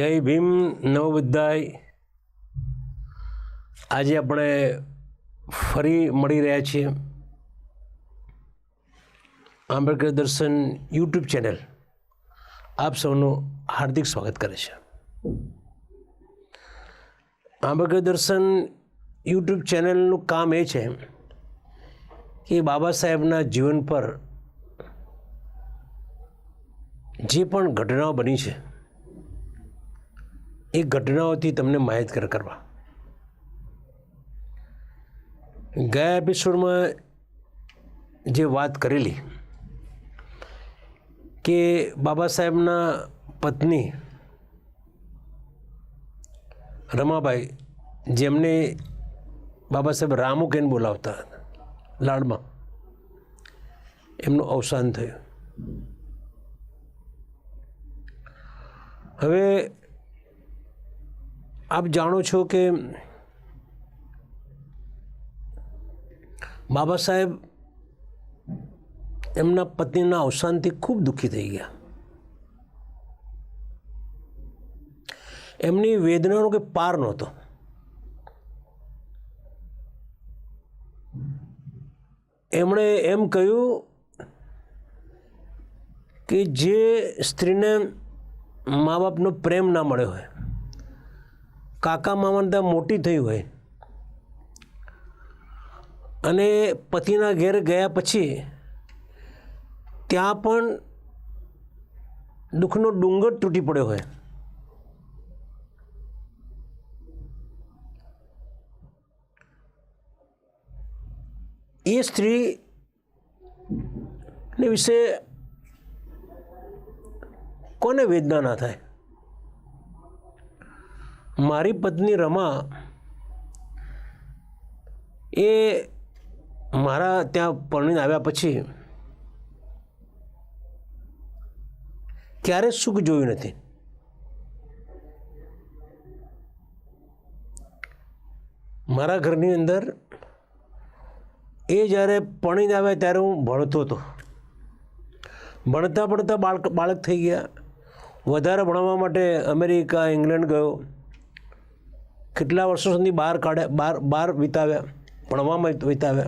જય ભીમ નવ બધાય આજે આપણે ફરી મળી રહ્યા છીએ આંબેડકર દર્શન યુટ્યુબ ચેનલ. આપ સૌનું હાર્દિક સ્વાગત કરે છે. આંબેડકર દર્શન યુટ્યુબ ચેનલનું કામ એ છે કે બાબા સાહેબના જીવન પર જે પણ ઘટનાઓ બની છે એ ઘટનાઓથી તમને માહિતગાર કરવા. ગયા એપિસોડમાં જે વાત કરેલી કે બાબા સાહેબના પત્ની રમાબાઈ, જેમને બાબા સાહેબ રામુ કેન બોલાવતા લાડમાં, એમનું અવસાન થયું. હવે આપ જાણો છો કે બાબા સાહેબ એમના પત્નીના અવસાનથી ખૂબ દુઃખી થઈ ગયા. એમની વેદનાનો કે પાર નહોતો. એમણે એમ કહ્યું કે જે સ્ત્રીને મા બાપનો પ્રેમ ના મળ્યો હોય કાકા મામાને ત્યાં મોટી થઈ હોય. અને પતિના ઘેર ગયા પછી ત્યાં પણ દુઃખનો ડુંગર તૂટી પડ્યો હોય. એ સ્ત્રીને વિશે કોને વેદના ના થાય? મારી પત્ની રમા એ મારા ત્યાં પરણીને આવ્યા પછી ક્યારે સુખ જોયું નથી. મારા ઘરની અંદર એ જ્યારે પરણીને આવ્યા ત્યારે હું ભણતો હતો. ભણતા ભણતા બાળક બાળક થઈ ગયા. વધારે ભણવા માટે અમેરિકા, ઇંગ્લેન્ડ ગયો. કેટલા વર્ષો સુધી બહાર કાઢે બહાર બહાર વિતાવ્યા, ભણવામાં વિતાવ્યા?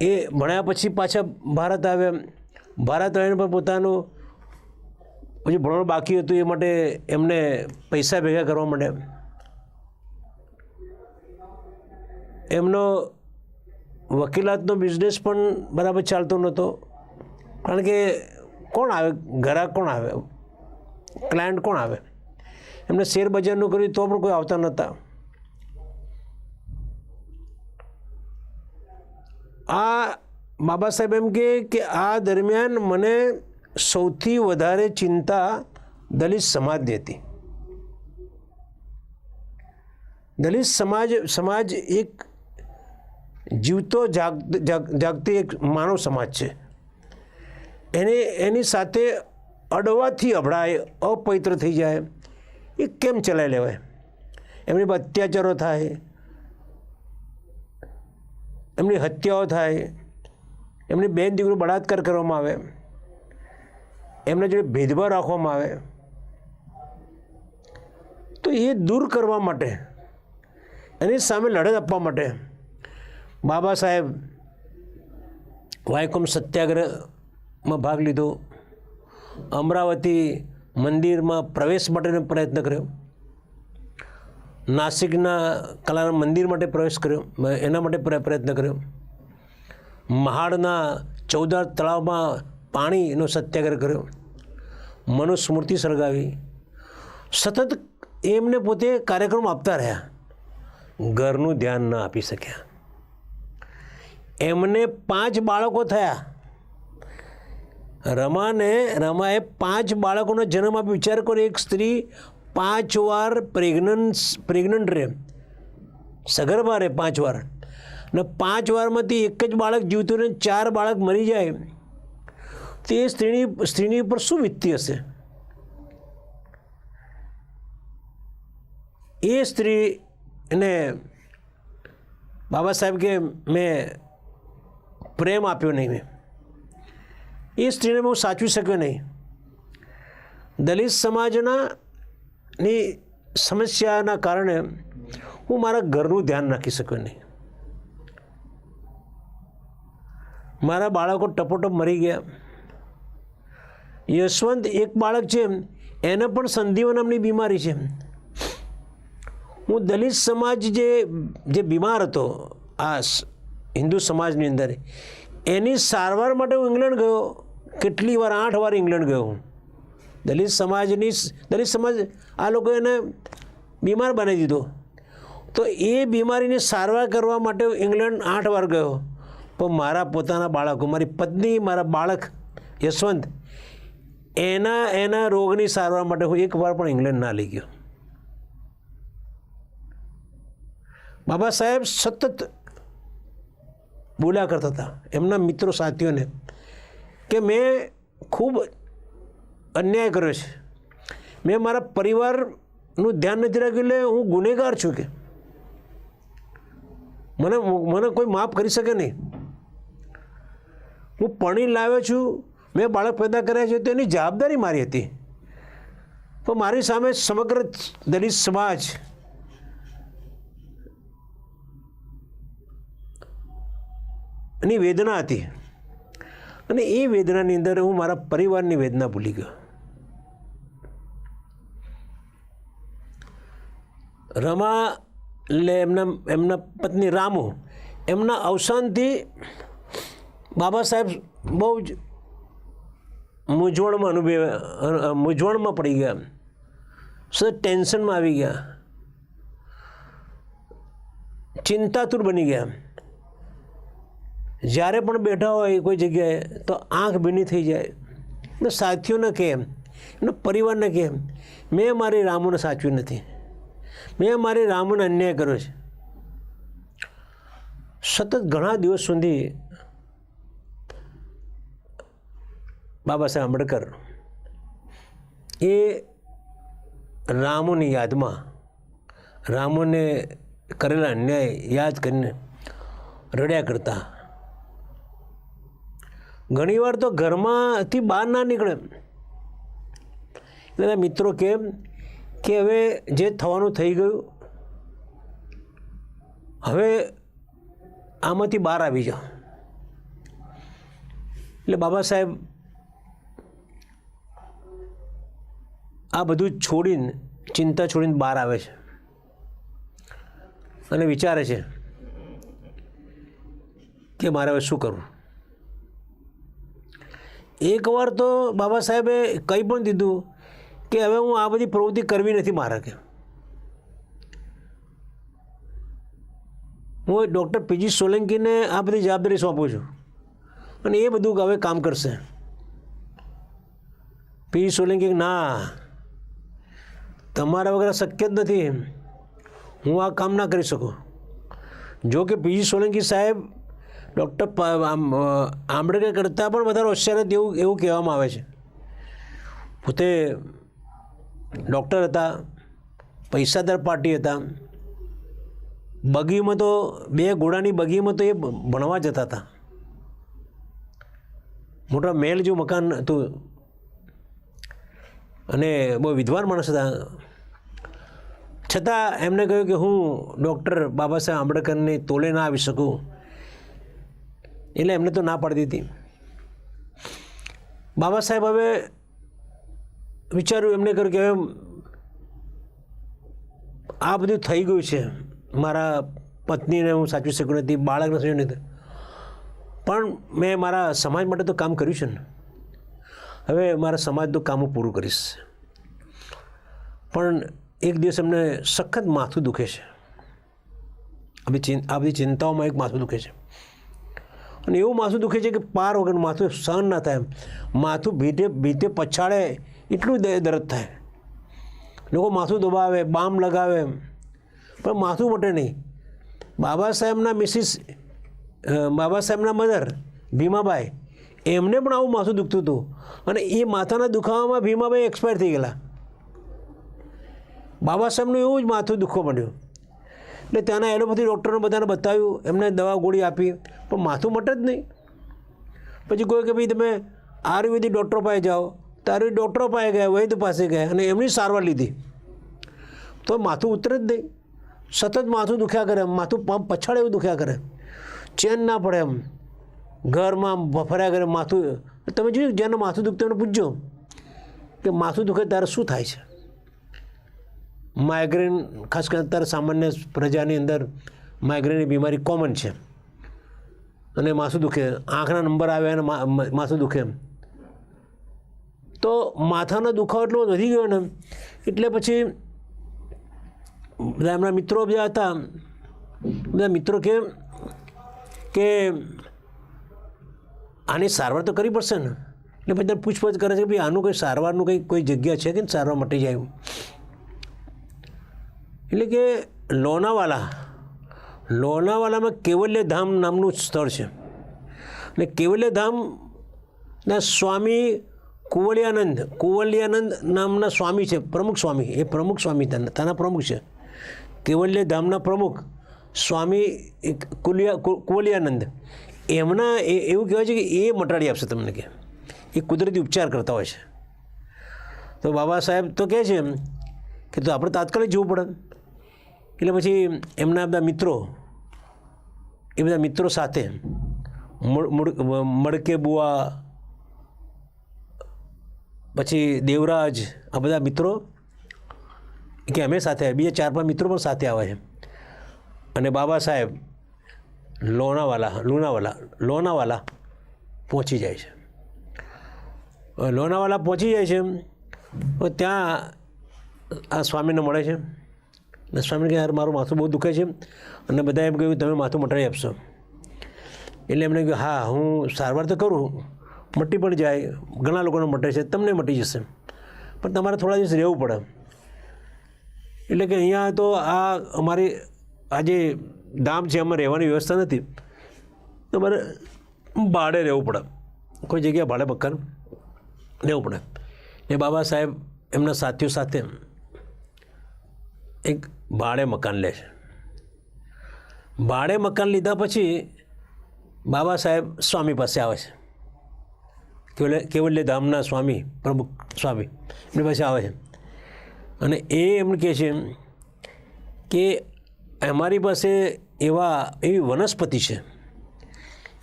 એ ભણ્યા પછી પાછા ભારત આવ્યા. ભારત આવીને પણ પોતાનું પછી ભણવાનું બાકી હતું એ માટે એમને પૈસા ભેગા કરવા માંડ્યા એમનો વકીલાતનો બિઝનેસ પણ બરાબર ચાલતો નહોતો. કારણ કે કોણ આવે? ગ્રાહક કોણ આવે? ક્લાયન્ટ કોણ આવે? એમને શેર બજારનું કર્યું તો પણ કોઈ આવતા નહોતા. આ બાબા સાહેબ એમ કહે કે આ દરમિયાન મને સૌથી વધારે ચિંતા દલિત સમાજની હતી દલિત સમાજ સમાજ એક જીવતો જાગ, જાગતી એક માનવ સમાજ છે. એને, એની સાથે અડવાથી અભડાય, અપવિત્ર થઈ જાય. એ કેમ ચલાવી લેવાય? એમની પર અત્યાચારો થાય, એમની હત્યાઓ થાય, એમની બેન દીકરો બળાત્કાર કરવામાં આવે, એમને જોડે ભેદભાવ રાખવામાં આવે. તો એ દૂર કરવા માટે, એની સામે લડત આપવા માટે બાબા સાહેબ વાયકોમ સત્યાગ્રહમાં ભાગ લીધો. અમરાવતી મંદિરમાં પ્રવેશ માટેનો પ્રયત્ન કર્યો. નાસિકના કલાના મંદિર માટે પ્રવેશ કર્યો. એના માટે પ્રયત્ન કર્યો. મહાડના ચૌદાર તળાવમાં પાણીનો સત્યાગ્રહ કર્યો. મનુસ્મૃતિ સળગાવી. સતત એમને પોતે કાર્યક્રમ આપતા રહ્યા. ઘરનું ધ્યાન ન આપી શક્યા. એમને પાંચ બાળકો થયા. રમાને, રમાએ પાંચ બાળકોનો જન્મ આપ્યો. વિચાર કરો, એક સ્ત્રી પાંચ વાર પ્રેગ્નન્સ, પ્રેગ્નન્ટ રહે. સગર્ભા રહે પાંચ વાર. અને પાંચ વારમાંથી એક જ બાળક જીવતું ને ચાર બાળક મરી જાય. તે સ્ત્રીની સ્ત્રીની ઉપર શું વીતતી હશે? એ સ્ત્રીને બાબા સાહેબ કે, મેં પ્રેમ આપ્યો નહીં મેં. એ સ્ત્રીને હું સાચવી શક્યો નહીં. દલિત સમાજના ની સમસ્યાના કારણે હું મારા ઘરનું ધ્યાન રાખી શક્યો નહીં. મારા બાળકો ટપોટપ મરી ગયા. યશવંત એક બાળક છે, એને પણ સંધિવા નામની બીમારી છે. હું દલિત સમાજ જે જે બીમાર હતો, આ હિન્દુ સમાજની અંદર, એની સારવાર માટે હું ઇંગ્લેન્ડ ગયો. કેટલી વાર આઠ વાર ઇંગ્લેન્ડ ગયો હું. દલિત સમાજની દલિત સમાજ, આ લોકો એને બીમાર બનાવી દીધો. તો એ બીમારીની સારવાર કરવા માટે ઇંગ્લેન્ડ આઠ વાર ગયો. પણ મારા પોતાના બાળકો, મારી પત્ની, મારા બાળક યશવંત, એના એના રોગની સારવાર માટે હું એક વાર પણ ઇંગ્લેન્ડ ના લઈ ગયો. બાબા સાહેબ સતત બોલ્યા કરતા હતા. એમના મિત્રો સાથીઓને કે મેં ખૂબ અન્યાય કર્યો છે. મેં મારા પરિવારનું ધ્યાન નથી રાખ્યું એટલે હું ગુનેગાર છું કે. મને મને કોઈ માફ કરી શકે નહીં. હું પણી લાવ્યો છું, મેં બાળક પેદા કર્યા છે, તો એની જવાબદારી મારી હતી. પણ મારી સામે સમગ્ર દલિત સમાજની વેદના હતી. અને એ વેદનાની અંદર હું મારા પરિવારની વેદના ભૂલી ગયો. રમા એટલે એમના એમના પત્ની રામુ, એમના અવસાનથી બાબા સાહેબ બહુ જ મૂંઝવણમાં અનુભવ મૂંઝવણમાં પડી ગયા. સતત ટેન્શનમાં આવી ગયા. ચિંતાતુર બની ગયા. જ્યારે પણ બેઠા હોય કોઈ જગ્યાએ, તો આંખ ભીની થઈ જાય. ને સાથીઓને કેમ? એના પરિવારને કેમ? મેં મારી રામોને સાચવી નથી. મેં મારી રામોને અન્યાય કર્યો છે. સતત ઘણા દિવસ સુધી બાબા સાહેબ આંબેડકર એ રામોની યાદમાં, રામોને કરેલા અન્યાય યાદ કરીને રડ્યા કરતા ઘણીવાર તો ઘરમાંથી બહાર ના નીકળે. એટલે મિત્રો કેમ કે હવે જે થવાનું થઈ ગયું, હવે આમાંથી બહાર આવી જાઓ. એટલે બાબા સાહેબ આ બધું છોડીને, ચિંતા છોડીને બહાર આવે છે. અને વિચારે છે કે મારે હવે શું કરવું? એકવાર તો બાબા સાહેબે કંઈ પણ દીધું કે હવે હું આ બધી પ્રવૃત્તિ કરવી નથી મારે કે હું ડૉક્ટર પીજી સોલંકીને આ બધી જવાબદારી સોંપું છું. અને એ બધું હવે કામ કરશે. પીજી સોલંકી ના, તમારા વગર શક્ય જ નથી. હું આ કામ ના કરી શકું. જો કે પીજી સોલંકી સાહેબ ડૉક્ટર આંબેડકર કરતાં પણ વધારે હોશિયાર હતી એવું એવું કહેવામાં આવે છે. પોતે ડૉક્ટર હતા, પૈસાદાર પાર્ટી હતા. બગીમાં તો, બે ઘોડાની બગીમાં તો એ ભણવા જતા હતા. મોટા મહેલ જેવું મકાન હતું. અને બહુ વિદ્વાન માણસ હતા. છતાં એમને કહ્યું કે હું ડૉક્ટર બાબા સાહેબ આંબેડકરની તોલે ના આવી શકું. એટલે એમને તો ના પાડી દીધી. બાબા સાહેબ હવે વિચાર્યું એમને કર્યું કે હવે આ બધું થઈ ગયું છે. મારા પત્નીને હું સાચવી શકું નથી, બાળકને સાચવી નથી. પણ મેં મારા સમાજ માટે તો કામ કર્યું છે ને. હવે મારા સમાજનું કામ પૂરું કરીશ. પણ એક દિવસ એમને સખત માથું દુખે છે. આ બધી ચિંતાઓમાં એક માથું દુખે છે. અને એવું માથું દુખે છે કે પાર વગરનું માથું સહન ના થાય એમ. માથું ભીતે ભીતે પછાડે એટલું દર્દ થાય. લોકો માથું દબાવે, બામ લગાવે એમ. પણ માથું મટે નહીં. બાબા સાહેબના મિસિસ બાબા સાહેબના મધર, ભીમાબાઈ, એમને પણ આવું માથું દુખતું હતું. અને એ માથાના દુખાવામાં ભીમાબાઈ એક્સપાયર થઈ ગયેલા. બાબા સાહેબનું એવું જ માથું દુખવા માંડ્યું. એટલે ત્યાંના એલોપેથી ડૉક્ટરને બધાને બતાવ્યું, એમને દવા ગોળી આપી. પણ માથું મટે જ નહીં. પછી કોઈ કે ભાઈ તમે આયુર્વેદિક ડૉક્ટરો પાસે જાઓ. તારી ડૉક્ટરો પાસે ગયા વૈદ પાસે ગયા અને એમની સારવાર લીધી. તો માથું ઉતરે જ નહીં. સતત માથું દુખ્યા કરે, માથું પંપ પછાડ એવું દુખ્યા કરે. ચેન ના પડે એમ. ઘરમાં આમ ભફર્યા કરે માથું. તમે જોયું જેને માથું દુખતું એને પૂછજો કે માથું દુખે ત્યારે શું થાય છે? માઇગ્રેન ખાસ કરીને અત્યારે સામાન્ય પ્રજાની અંદર માઇગ્રેનની બીમારી કોમન છે. અને માથું દુખે, આંખના નંબર આવે અને માથું દુખે તો માથાનો દુખાવો એટલો વધી ગયો ને, એટલે પછી બધા એમના મિત્રો બધા હતા, બધા મિત્રો કે કે આની સારવાર તો કરવી પડશે ને? એટલે પછી પૂછપરછ કરે છે કે ભાઈ આનું કંઈ સારવારનું કંઈ, કોઈ જગ્યા છે કે સારવાર મટી જાય એટલે કે લોનાવાલા. લોનાવાલામાં કેવલ્ય ધામ નામનું સ્થળ છે. અને કેવલ્ય ધામના સ્વામી કુવલિયાનંદ કુવલિયાનંદ નામના સ્વામી છે, પ્રમુખ સ્વામી. એ પ્રમુખ સ્વામી તેના પ્રમુખ છે. કેવલ્ય ધામના પ્રમુખ સ્વામી કુલિયા કુવલિયાનંદ. એમના એ, એવું કહેવાય છે કે એ મટાડી આપશે તમને કે. એ કુદરતી ઉપચાર કરતા હોય છે. તો બાબા સાહેબ તો કહે છે કે તો આપણે તાત્કાલિક જવું પડે. એટલે પછી એમના બધા મિત્રો, એ બધા મિત્રો સાથે મડકે બુઆ, પછી દેવરાજ, આ બધા મિત્રો કે અમે સાથે આવ્યા. બીજા ચાર પાંચ મિત્રો પણ સાથે આવે છે. અને બાબા સાહેબ લોનાવાલા લુણાવાલા લોનાવાલા પહોંચી જાય છે. લોનાવાલા પહોંચી જાય છે ત્યાં આ સ્વામીને મળે છે. અને સ્વામીને કહે યાર મારું માથું બહુ દુખે છે અને બધા એમ કહ્યું, તમે માથું મટાડી આપશો. એટલે એમણે કહ્યું, હા, હું સારવાર તો કરું, મટી પણ જાય, ઘણા લોકોને મટે છે, તમને મટી જશે, પણ તમારે થોડા દિવસ રહેવું પડે. એટલે કે અહીંયા તો આ અમારી, આ જે ધામ છે, એમાં રહેવાની વ્યવસ્થા નથી. તમારે ભાડે રહેવું પડે. કોઈ જગ્યાએ ભાડે મકાન રહેવું પડે. એ બાબા સાહેબ એમના સાથીઓ સાથે એક ભાડે મકાન લે છે. ભાડે મકાન લીધા પછી બાબા સાહેબ સ્વામી પાસે આવે છે. કેવલ્ય કેવલ્ય ધામના સ્વામી, પ્રમુખ સ્વામી, એમની પાસે આવે છે. અને એ એમ કહે છે કે અમારી પાસે એવા, એવી વનસ્પતિ છે.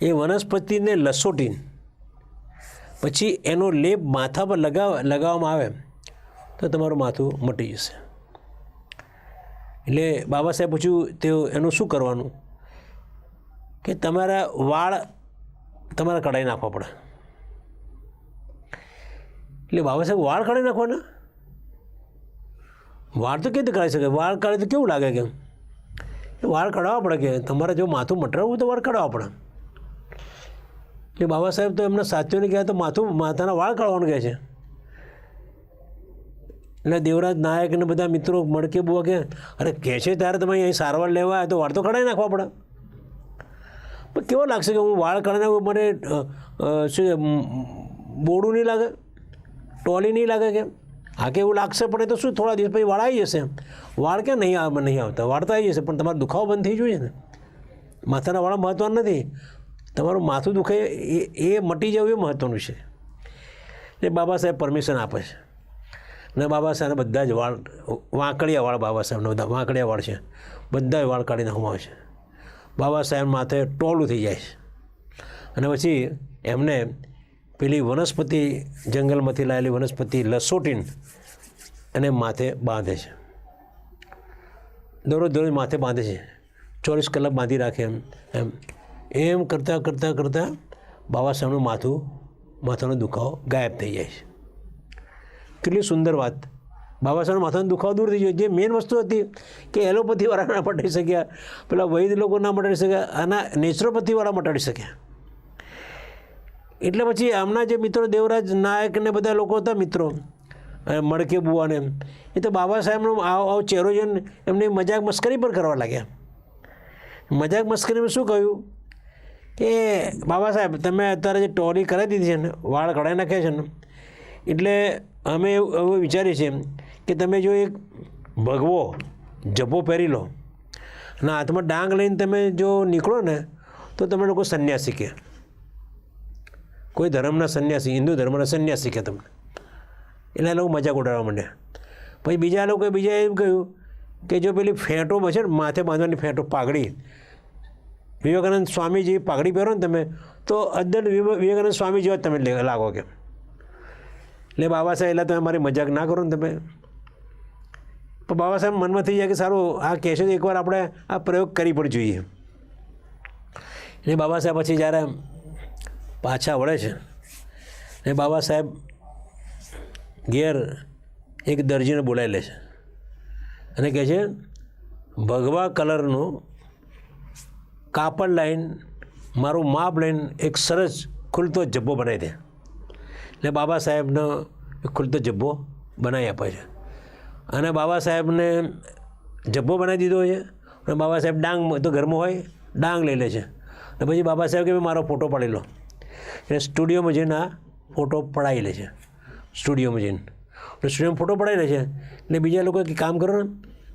એ વનસ્પતિને લસોટીને, પછી એનો લેપ માથા પર લગાવ, લગાવવામાં આવે તો તમારું માથું મટી જશે. એટલે બાબા સાહેબ પૂછ્યું, તેઓ એનું શું કરવાનું? કે તમારા વાળ તમારે કઢાઈ નાખવા પડે. એટલે બાબા સાહેબ વાળ કાઢી નાખવાના? વાળ તો કેવી રીતે કાઢી શકે વાળ કાઢે તો કેવું લાગે કે વાળ કઢાવવા પડે કે તમારે જો માથું મટરાવવું તો વાળ કઢાવવા પડે. એટલે બાબા સાહેબ તો એમના સાથીઓને કહેવાય તો માથું, માથાના વાળ કાઢવાનું કહે છે. એટલે દેવરાજ નાયક અને બધા મિત્રો મળકે બુઆ કે અરે કહે છે ત્યારે તમે અહીં સારવાર લેવા? તો વાળ તો કઢાવી નાખવા પડે. પણ કેવો લાગશે કે હું વાળ કાઢી નાખું? મને શું બોડું નહીં લાગે? ટોલી નહીં લાગે કે? હા કે એવું લાગશે, પણ એ તો શું, થોડા દિવસ પછી વાળ આવી જશે વાળ ક્યાં નહીં આવે, નહીં આવતા? વાળ તો આવી જશે, પણ તમારો દુખાવો બંધ થઈ જોઈએ ને. માથાના વાળ મહત્ત્વના નથી. તમારું માથું દુખે એ એ મટી જવું એ મહત્ત્વનું છે. એટલે બાબા સાહેબ પરમિશન આપે છે. અને બાબા સાહેબ બધા જ વાળ વાંકડિયા વાળ બાબા સાહેબના બધા વાંકડિયાવાળ છે. બધા વાળ કાઢીને હમાવે છે. બાબા સાહેબ માથે ટોલું થઈ જાય છે. અને પછી એમને પેલી વનસ્પતિ જંગલમાંથી લાવેલી વનસ્પતિ લસોટીન એને માથે બાંધે છે. દરરોજ દરરોજ માથે બાંધે છે. ચોવીસ કલાક બાંધી રાખે એમ એમ. એમ કરતાં કરતાં કરતાં બાબા સાહેબનું માથું, માથાનો દુખાવો ગાયબ થઈ જાય છે. કેટલી સુંદર વાત. બાબા સાહેબ માથાનો દુખાવો દૂર થઈ ગયો. જે મેઇન વસ્તુ હતી કે એલોપથીવાળા ના મટાડી શક્યા. પેલા વૈદ લોકો ના મટાડી શક્યા. આના નેચરોપથીવાળા મટાડી શક્યા. એટલે પછી આમના જે મિત્રો, દેવરાજ નાયક ને બધા લોકો હતા મિત્રો મડકે બુવાને એ તો બાબા સાહેબનો આવો આવો ચહેરો જોઈને એમની મજાક મસ્કરી પણ કરવા લાગ્યા. મજાક મસ્કરીમાં શું કહ્યું? કે બાબા સાહેબ, તમે અત્યારે જે ટોલી કરાવી દીધી છે ને, વાળ કઢાઈ નાખ્યા છે ને, એટલે અમે એવું વિચારીએ છીએ કે તમે જો એક ભગવો જબ્બો પહેરી લો અને હાથમાં ડાંગ લઈને તમે જો નીકળો ને, તો તમે લોકો સંન્યાસી કે. કોઈ ધર્મના સંન્યાસી, હિન્દુ ધર્મના સંન્યાસી કે તમને. એટલે લોકો મજાક ઉડાડવા માંડ્યા. પછી બીજા લોકોએ બીજા એમ કહ્યું કે જો પેલી ફેંટો છે ને માથે બાંધવાની ફેંટો પાઘડી. વિવેકાનંદ સ્વામીજી પાઘડી પહેરો ને તમે, તો અદ્દન વિવે- વિવેકાનંદ સ્વામી જેવા તમે લાગો કે. એટલે બાબા સાહેબ, એટલે તમે મારી મજાક ના કરો ને તમે. પણ બાબા સાહેબ મનમાં થઈ જાય કે સારું, આ કહેશે તો એકવાર આપણે આ પ્રયોગ કરી પણ જોઈએ. એટલે બાબા સાહેબ પછી જ્યારે પાછા વળે છે એ બાબા સાહેબ ઘેર એક દરજીને બોલાવી લે છે અને કહે છે, ભગવા કલરનું કાપડ લાઈન, મારું માપ લઈને એક સરસ ખુલતો જબ્બો બનાવી દે. એટલે બાબા સાહેબનો ખુલતો જબ્બો બનાવી આપે છે. અને બાબા સાહેબને જબ્બો બનાવી દીધો છે અને બાબા સાહેબ ડાંગ તો ઘરમાં હોય, ડાંગ લઈ લે છે. અને પછી બાબા સાહેબ કે મેં મારો ફોટો પાડી લો. એટલે સ્ટુડિયોમાં જઈને આ ફોટો પડાવી લે છે. સ્ટુડિયોમાં જઈને. એટલે સ્ટુડિયોમાં ફોટો પડાવી લે છે. એટલે બીજા લોકો કે કામ કરો ને,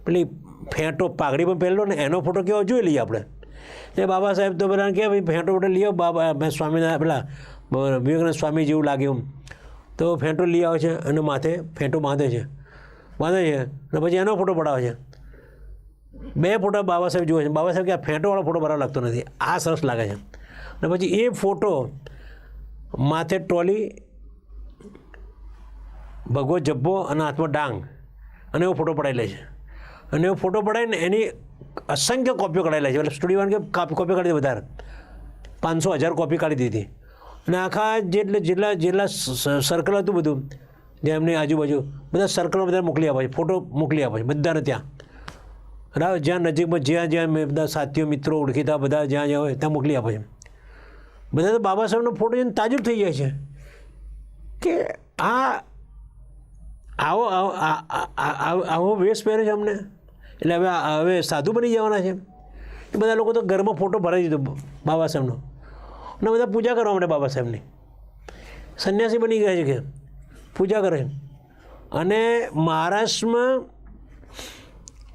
પેલી ફેંટો પાઘડી પણ પહેરલો ને, એનો ફોટો કેવો, જોઈ લઈએ આપણે. એટલે બાબા સાહેબ તો પેલા કે ભાઈ ફેંટો ફોટો લઈએ બાબા સ્વામિનારાયણ સ્વામીના પેલા વિવેકાનંદ સ્વામી જેવું લાગ્યું તો ફેંટો લઈ આવે છે અને માથે ફેંટો બાંધે છે. બાંધે છે અને પછી એનો ફોટો પડાવે છે. બે ફોટા બાબા સાહેબ જુએ છે. બાબા સાહેબ કે આ ફેંટોવાળો ફોટો બરાબર લાગતો નથી. આ સરસ લાગે છે. અને પછી એ ફોટો માથે ટોલી ભગવો જબ્બો અને હાથમાં ડાંગ અને એવો ફોટો પડાવી લે છે. અને એવો ફોટો પડાવીને એની અસંખ્ય કોપીઓ કઢાવી લે છે. એટલે સ્ટુડિયો કે કાપ- કાઢી વધારે. પાંચસો હજાર કોપી કાઢી દીધી. અને આખા જેટલે જેટલા જેટલા સર્કલ હતું બધું, જે એમની આજુબાજુ, બધા સર્કલમાં બધા મોકલી આપે છે ફોટો મોકલી આપે છે, બધાને ત્યાં. બરાબર જ્યાં નજીકમાં જ્યાં જ્યાં મેં બધા સાથીઓ, મિત્રો ઓળખીતા, બધા જ્યાં જ્યાં હોય, ત્યાં મોકલી આપે છે. બધા તો બાબા સાહેબનો ફોટો જોઈને તાજુબ થઈ જાય છે. કે આ, આવો આવો વેશ પહેરે છે અમને. એટલે હવે હવે સાધુ બની જવાના છે. એ બધા લોકો તો ઘરમાં ફોટો ભરાઈ દીધો, બાબા સાહેબનો. અને બધા પૂજા કરવા માટે બાબા સાહેબની. સંન્યાસી બની ગયા છે કે પૂજા કરે. અને મહારાષ્ટ્રમાં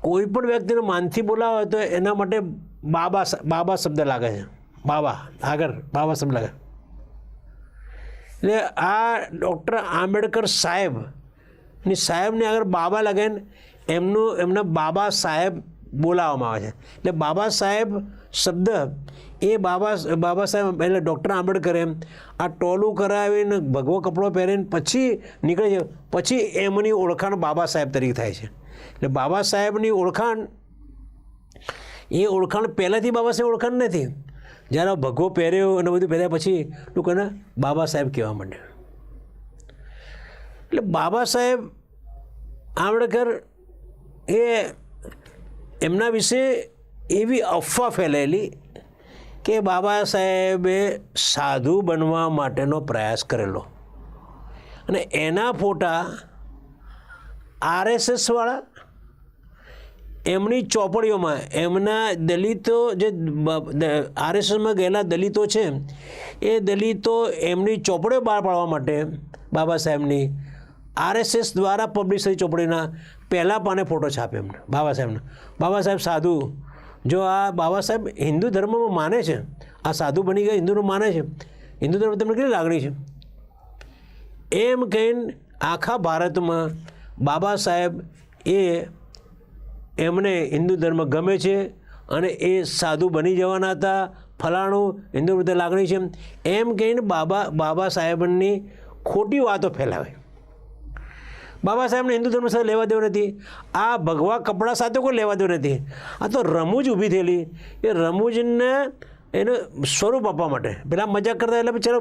કોઈ પણ વ્યક્તિને માનથી બોલાવે તો એના માટે બાબા બાબા શબ્દ લાગે છે. બાબા આગળ બાબા શબ્દ લાગે. એટલે આ ડૉક્ટર આંબેડકર સાહેબની સાહેબને આગળ બાબા લાગે ને એમનું, એમને બાબા સાહેબ બોલાવવામાં આવે છે. એટલે બાબા સાહેબ શબ્દ. એ બાબા બાબા સાહેબ, એટલે ડૉક્ટર આંબેડકરે આ ટોલું કરાવીને ભગવો કપડો પહેરીને પછી નીકળે છે પછી એમની ઓળખાણ બાબા સાહેબ તરીકે થાય છે. એટલે બાબા સાહેબની ઓળખાણ, એ ઓળખાણ પહેલાંથી બાબા સાહેબ ઓળખાણ નથી. જ્યારે ભગવો પહેર્યો અને બધું પહેર્યા પછી લોકોને બાબા સાહેબ કહેવા માંડ્યા. એટલે બાબા સાહેબ, આંબેડકર એ એમના વિશે એવી અફવા ફેલાયેલી કે બાબા સાહેબે સાધુ બનવા માટેનો પ્રયાસ કરેલો. અને એના ફોટા આરએસએસવાળા એમની ચોપડીઓમાં, એમના દલિતો જે આરએસએસમાં ગયેલા દલિતો છે, એ દલિતો એમની ચોપડીઓ બહાર પાડવા માટે બાબા સાહેબની આરએસએસ દ્વારા પબ્લિશ થઈ ચોપડીના પહેલાં પાને ફોટો છાપે એમને, બાબા સાહેબના. બાબા સાહેબ સાધુ જો આ બાબા સાહેબ હિન્દુ ધર્મમાં માને છે, આ સાધુ બની ગયા, હિન્દુનું માને છે, હિન્દુ ધર્મ તમને કેટલી લાગણી છે? એમ કહીને આખા ભારતમાં બાબા સાહેબ એ એમને હિન્દુ ધર્મ ગમે છે અને એ સાધુ બની જવાના હતા, ફલાણું હિન્દુ પ્રત્યે લાગણી છે. એમ કહીને બાબા બાબા સાહેબની ખોટી વાતો ફેલાવે. બાબા સાહેબને હિન્દુ ધર્મ સાથે લેવા દેવું નથી. આ ભગવા કપડાં સાથે કોઈ લેવા દેવું નથી. આ તો રમૂજ ઊભી થયેલી. એ રમૂજને એનું સ્વરૂપ આપવા માટે. પેલા મજાક કરતા એટલે ચલો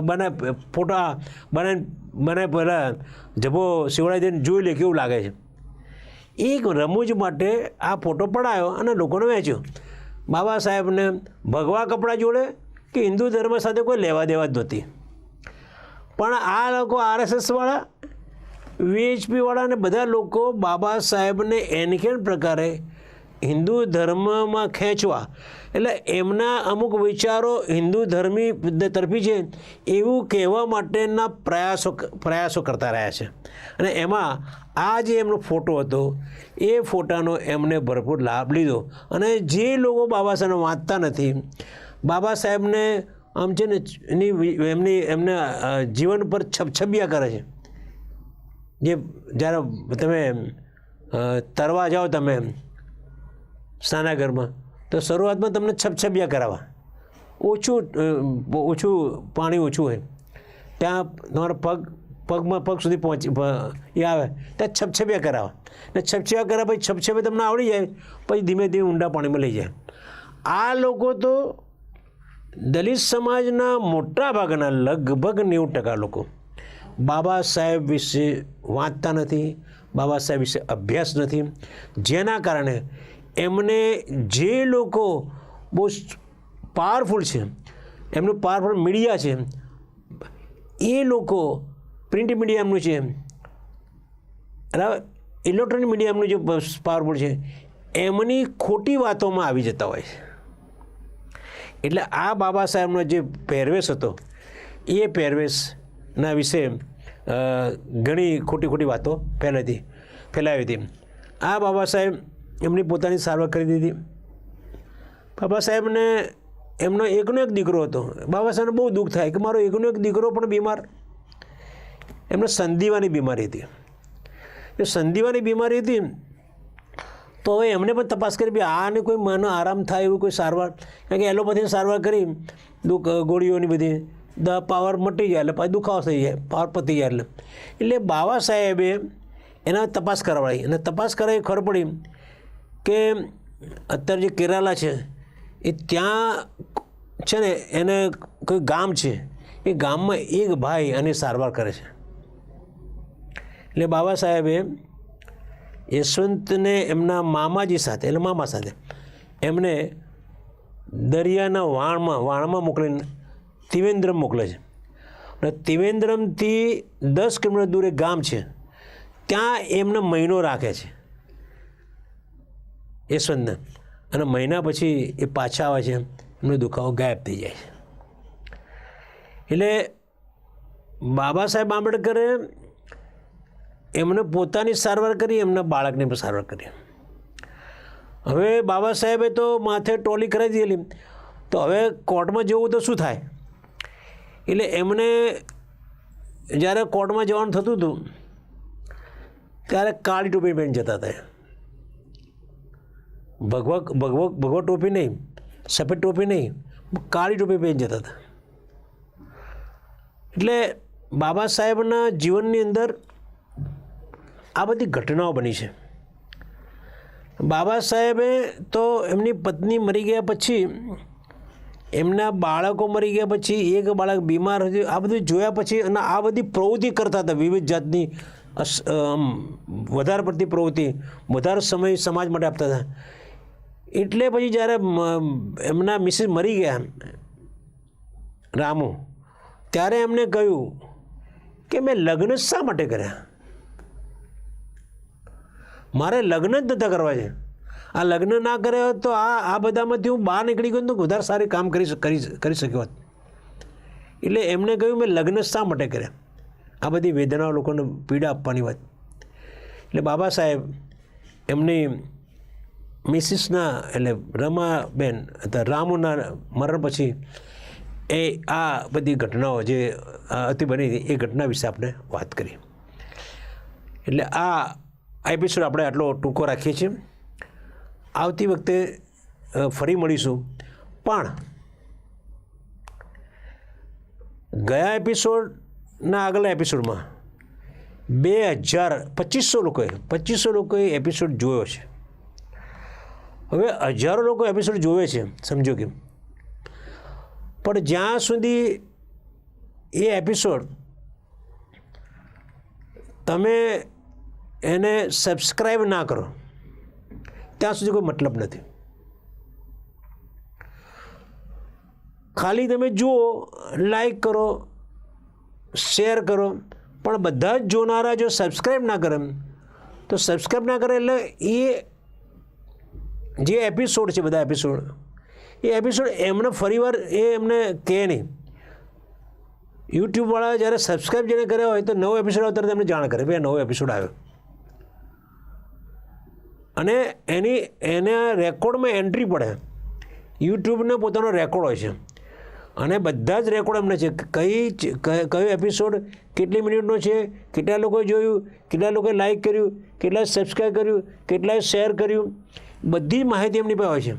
બને ફોટા, બને બને પહેલાં જભો સિવડાવી દઈને જોઈ લે કેવું લાગે છે. એક રમૂજ માટે આ ફોટો પડાયો અને લોકોને વહેંચ્યો. બાબા સાહેબને ભગવા કપડાં જોડે કે હિન્દુ ધર્મ સાથે કોઈ લેવા દેવા જ નહોતી પણ આ લોકો આરએસએસવાળા વીએચપીવાળા અને બધા લોકો બાબા સાહેબને એનકેન પ્રકારે હિન્દુ ધર્મમાં ખેંચવા. એટલે એમના અમુક વિચારો હિન્દુ ધર્મી તરફી છે, એવું કહેવા માટેના પ્રયાસો પ્રયાસો કરતા રહ્યા છે. અને એમાં આ જે એમનો ફોટો હતો, એ ફોટાનો એમને ભરપૂર લાભ લીધો. અને જે લોકો બાબા સાહેબને વાંચતા નથી, બાબા સાહેબને આમ છે ને, એની એમની, એમને જીવન પર છબછબિયા કરે છે. જે જ્યારે તમે તરવા જાઓ તમે સ્નાનાગરમાં, તો શરૂઆતમાં તમને છપછપિયા કરાવવા. ઓછું ઓછું પાણી ઓછું હોય. ત્યાં તમારા પગ, પગમાં પગ સુધી પહોંચી એ આવે, ત્યાં છપછપિયા કરાવવા. ને છપછપિયા કરાવે પછી છપછપે તમને આવડી જાય, પછી ધીમે ધીમે ઊંડા પાણીમાં લઈ જાય. આ લોકો તો દલિત સમાજના મોટા ભાગના લગભગ નેવું ટકા લોકો બાબા સાહેબ વિશે વાંચતા નથી, બાબા સાહેબ વિશે અભ્યાસ નથી. જેના કારણે એમને જે લોકો બહુ પાવરફુલ છે, એમનું પાવરફુલ મીડિયા છે, એ લોકો પ્રિન્ટ મીડિયા એમનું છે ઇલેક્ટ્રોનિક મીડિયા એમનું જે પાવરફુલ છે, એમની ખોટી વાતોમાં આવી જતા હોય છે. એટલે આ બાબા સાહેબનો જે પહેરવેશ હતો, એ પહેરવેશના વિશે ઘણી ખોટી ખોટી વાતો ફેલાઈ હતી, ફેલાવી હતી. આ બાબા સાહેબ એમની પોતાની સારવાર કરી દીધી. બાબા સાહેબને એમનો એકનો એક દીકરો હતો. બાબા સાહેબને બહુ દુઃખ થાય કે મારો એકનો એક દીકરો પણ બીમાર. એમને સંધિવાની બીમારી હતી. એ સંધિવાની બીમારી હતી તો હવે એમને પણ તપાસ કરી બી આને કોઈ મન આરામ થાય એવું કોઈ સારવાર? કારણ કે એલોપેથીની સારવાર કરી, દુઃખ, ગોળીઓની બધી. દ પાવર મટી જાય એટલે પછી દુખાવો થઈ જાય, પાવર પતી જાય એટલે. એટલે બાબા સાહેબે એના તપાસ કરાવડાવી. અને તપાસ કરાવી ખબર પડી કે અત્યારે જે કેરાલા છે, એ ત્યાં છે ને એને કોઈ ગામ છે, એ ગામમાં એક ભાઈ આની સારવાર કરે છે. એટલે બાબા સાહેબે યશવંતને એમના મામાજી સાથે, એટલે મામા સાથે એમને દરિયાના વાણમાં વાણમાં મોકલીને ત્રિવેન્દ્રમ મોકલે છે. અને ત્રિવેન્દ્રમથી દસ કિલોમીટર દૂર એક ગામ છે. ત્યાં એમને મહિનો રાખે છે. યશવંતને અને મહિના પછી એ પાછા આવે છે. એમનો દુખાવો ગાયબ થઈ જાય છે. એટલે બાબા સાહેબ આંબેડકરે એમને પોતાની સારવાર કરી, એમના બાળકની પણ સારવાર કરી. હવે બાબા સાહેબે તો માથે ટોલી કરાવી દીધેલી. તો હવે કોર્ટમાં જવું તો શું થાય? એટલે એમને જ્યારે કોર્ટમાં જવાનું થતું હતું, ત્યારે કાળી ટોપી પહેરીને જતા હતા. ભગવા ભગવા ભગવા ટોપી નહીં સફેદ ટોપી નહીં, કાળી ટોપી પહેરીને જતા હતા. એટલે બાબા સાહેબના જીવનની અંદર આ બધી ઘટનાઓ બની છે. બાબા સાહેબે તો એમની પત્ની મરી ગયા પછી એમના બાળકો મરી ગયા પછી, એક બાળક બીમાર હતું આ બધું જોયા પછી અને આ બધી પ્રવૃત્તિ કરતા હતા વિવિધ જાતની વધારે પડતી પ્રવૃત્તિ, વધારે સમય સમાજ માટે આપતા હતા. એટલે પછી જ્યારે એમના મિસિસ મરી ગયા, રામુ, ત્યારે એમને કહ્યું કે મેં લગ્ન શા માટે કર્યા? મારે લગ્ન જ નતા કરવા છે. આ લગ્ન ના કર્યા હોત તો આ આ બધામાંથી હું બહાર નીકળી ગયો તો વધારે સારી કામ કરી કરી શક્યો હોત. એટલે એમને કહ્યું, મેં લગ્ન શા માટે કર્યા? આ બધી વેદનાઓ લોકોને પીડા આપવાની વાત. એટલે બાબા સાહેબ એમની મિસિસના એટલે રમાબેન હતા, રામુના મરણ પછી એ આ બધી ઘટનાઓ જે હતી બની હતી, એ ઘટના વિશે આપણે વાત કરી. એટલે આ એપિસોડ આપણે આટલો ટૂંકો રાખીએ છીએ. આવતી વખતે ફરી મળીશું. પણ ગયા એપિસોડના આગલા એપિસોડમાં બે હજાર પચીસો લોકોએ પચીસો લોકોએ એપિસોડ જોયો છે. હવે હજારો લોકો એપિસોડ જોવે છે, સમજો કે પણ જ્યાં સુધી એ એપિસોડ તમે એને સબસ્ક્રાઈબ ના કરો ત્યાં સુધી કોઈ મતલબ નથી. ખાલી તમે જુઓ લાઈક કરો શેર કરો, પણ બધા જ જોનારા જો સબસ્ક્રાઈબ ના કરે તો સબસ્ક્રાઈબ ના કરે એટલે એ જે એપિસોડ છે બધા એપિસોડ એ એપિસોડ એમને ફરીવાર એ એમને કહે નહીં. યુટ્યુબવાળા જ્યારે સબસ્ક્રાઈબ જેને કર્યા હોય તો નવો એપિસોડ આવે તરત એમને જાણ કરે, ભાઈ આ નવો એપિસોડ આવ્યો. અને એની, એને રેકોર્ડમાં એન્ટ્રી પડે. યુટ્યુબને પોતાનો રેકોર્ડ હોય છે. અને બધા જ રેકોર્ડ એમને છે. કઈ કયો એપિસોડ કેટલી મિનિટનો છે, કેટલા લોકોએ જોયું, કેટલા લોકોએ લાઈક કર્યું, કેટલા સબસ્ક્રાઈબ કર્યું કેટલાએ શેર કર્યું, બધી માહિતી એમની પાસે હોય છે.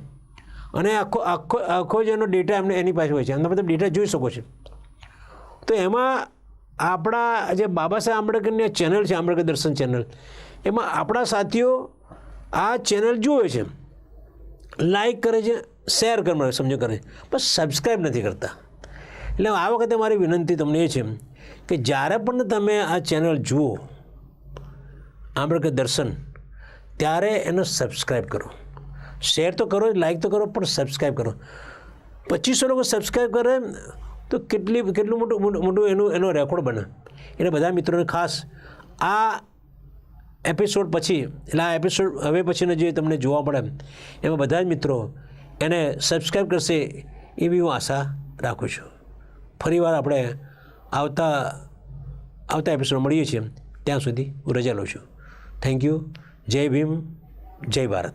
અને આખો આખો આખો જ એનો ડેટા એમને, એની પાસે હોય છે. એમના બધા ડેટા જોઈ શકો છો. તો એમાં આપણા જે બાબા સાહેબ આંબેડકરની ચેનલ છે, આંબેડકર દર્શન ચેનલ એમાં આપણા સાથીઓ આ ચેનલ જુએ છે. લાઈક કરે છે શેર કરે સમજો કરે. પણ સબસ્ક્રાઈબ નથી કરતા. એટલે આ વખતે મારી વિનંતી તમને એ છે કે જ્યારે પણ તમે આ ચેનલ જુઓ આંબેડકર દર્શન, ત્યારે એને સબસ્ક્રાઈબ કરો. શેર તો કરો લાઈક તો કરો, પણ સબસ્ક્રાઈબ કરો. પચીસો લોકો સબસ્ક્રાઈબ કરે, તો કેટલી, કેટલું મોટું મોટું એનું, એનો રેકોર્ડ બને. એટલે બધા મિત્રોને ખાસ આ એપિસોડ પછી, એટલે આ એપિસોડ હવે પછીનો જે તમને જોવા મળે, એમાં બધા જ મિત્રો એને સબસ્ક્રાઈબ કરશે એવી હું આશા રાખું છું. ફરીવાર આપણે આવતા આવતા એપિસોડ મળીએ છીએ. ત્યાં સુધી હું રજા લઉં છું. થેન્ક યુ જય ભીમ, જય ભારત.